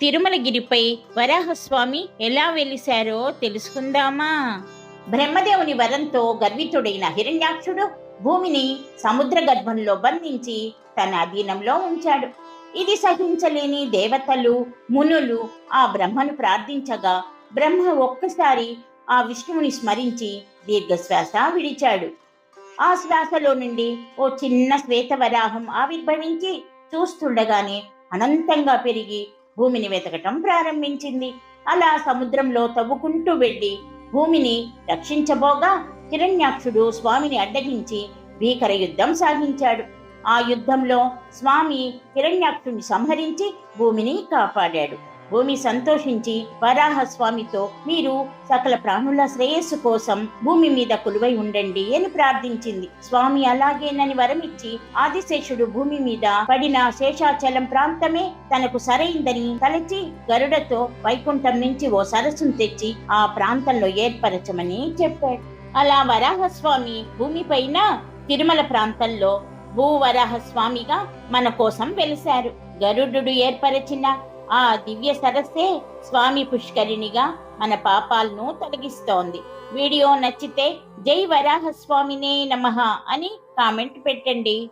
తిరుమలగిరిపై వరాహస్వామి ఎలా వెలిశారో తెలుసుకుందామా. బ్రహ్మదేవుని వరంతో గర్వితుడైన హిరణ్యాక్షుడు భూమిని సముద్ర గర్భంలో బంధించి తన అధీనంలో ఉంచాడు. ఇది సహించలేని దేవతలు మునులు ఆ బ్రహ్మను ప్రార్థించగా బ్రహ్మ ఒక్కసారి ఆ విష్ణువుని స్మరించి దీర్ఘశ్వాస విడిచాడు. ఆ శ్వాసలో నుండి ఓ చిన్న శ్వేతవరాహం ఆవిర్భవించి చూస్తుండగానే అనంతంగా పెరిగి భూమిని వెతకటం ప్రారంభించింది. అలా సముద్రంలో తవ్వుకుంటూ వెళ్ళి భూమిని రక్షించబోగా హిరణ్యాక్షుడు స్వామిని అడ్డగించి భీకర యుద్ధం సాగించాడు. ఆ యుద్ధంలో స్వామి హిరణ్యాక్షుని సంహరించి భూమిని కాపాడాడు. భూమి సంతోషించి వరాహస్వామితో మీరు సకల ప్రాణుల శ్రేయస్సు కోసం భూమి మీద కొలువై ఉండండి అని ప్రార్థించింది. స్వామి అలాగేనని వరమిచ్చి ఆదిశేషుడు భూమి మీద పడిన శేషాచలం ప్రాంతమే తనకు సరైందని తలచి గరుడతో వైకుంఠం నుంచి ఓ సరస్సును తెచ్చి ఆ ప్రాంతంలో ఏర్పరచమని చెప్పాడు. అలా వరాహస్వామి భూమిపైన తిరుమల ప్రాంతంలో భూవరాహ స్వామిగా మన కోసం వెలిశారు. గరుడు ఏర్పరచిన ఆ దివ్య సరస్సే స్వామి పుష్కరిణిగా మన పాపాలను తొలగిస్తోంది. వీడియో నచ్చితే జై వరాహ స్వామినే నమః అని కామెంట్ పెట్టండి.